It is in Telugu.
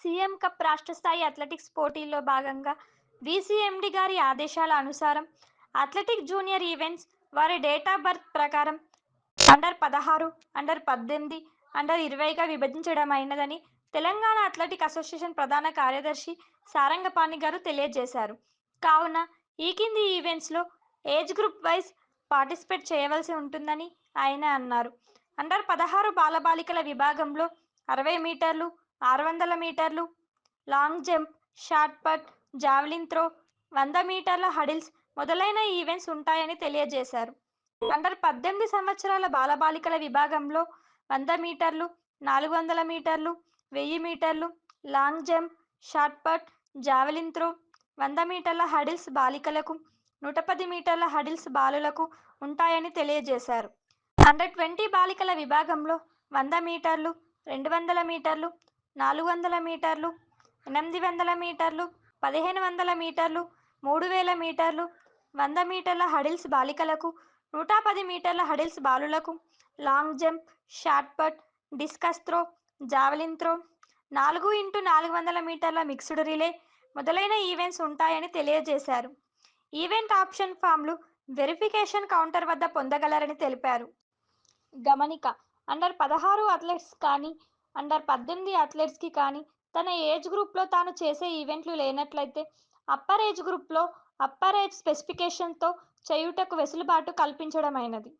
సీఎం కప్ రాష్ట్ర స్థాయి అథ్లెటిక్స్ పోటీల్లో భాగంగా విసిఎండి గారి ఆదేశాల అనుసారం అథ్లెటిక్ జూనియర్ ఈవెంట్స్ వారి డేట్ ఆఫ్ బర్త్ ప్రకారం అండర్ పదహారు, అండర్ పద్దెనిమిది, అండర్ ఇరవైగా విభజించడం అయినదని తెలంగాణ అథ్లెటిక్ అసోసియేషన్ ప్రధాన కార్యదర్శి సారంగపాణి గారు తెలియజేశారు. కావున ఈ కింది ఈవెంట్స్లో ఏజ్ గ్రూప్ వైస్ పార్టిసిపేట్ చేయవలసి ఉంటుందని ఆయన అన్నారు. అండర్ పదహారు బాలబాలికల విభాగంలో అరవై మీటర్లు, ఆరు వందల మీటర్లు, long jump, shot put, javelin throw, వంద మీటర్ల హడిల్స్ మొదలైన ఈవెంట్స్ ఉంటాయని తెలియజేశారు. అండర్ పద్దెనిమిది సంవత్సరాల బాలబాలికల విభాగంలో వంద మీటర్లు, నాలుగు వందల మీటర్లు, వెయ్యి మీటర్లు, long jump, shot put, javelin throw, వంద మీటర్ల హడిల్స్ బాలికలకు, నూట పది మీటర్ల హడిల్స్ బాలులకు ఉంటాయని తెలియజేశారు. అండర్ ట్వంటీ బాలికల విభాగంలో వంద మీటర్లు, రెండు వందల మీటర్లు, నాలుగు వందల మీటర్లు, ఎనిమిది వందల మీటర్లు, పదిహేను వందల మీటర్లు, మూడు వేల మీటర్లు, వంద మీటర్ల హడిల్స్ బాలికలకు, నూట పది మీటర్ల hurdles బాలులకు, long jump, shot put, discus throw, javelin throw, నాలుగు ఇంటూ నాలుగు వందల మీటర్ల మిక్స్డ్ రిలే మొదలైన ఈవెంట్స్ ఉంటాయని తెలియజేశారు. ఈవెంట్ ఆప్షన్ ఫామ్లు వెరిఫికేషన్ కౌంటర్ వద్ద పొందగలరని తెలిపారు. గమనిక అండర్ పదహారు అథ్లెట్స్ కానీ, అండర్ పద్దెనిమిది అథ్లెట్స్కి కానీ తన ఏజ్ గ్రూప్లో తాను చేసే ఈవెంట్లు లేనట్లయితే అప్పర్ ఏజ్ గ్రూప్లో అప్పర్ ఏజ్ స్పెసిఫికేషన్తో చేయుటకు వెసులుబాటు కల్పించడమైనది.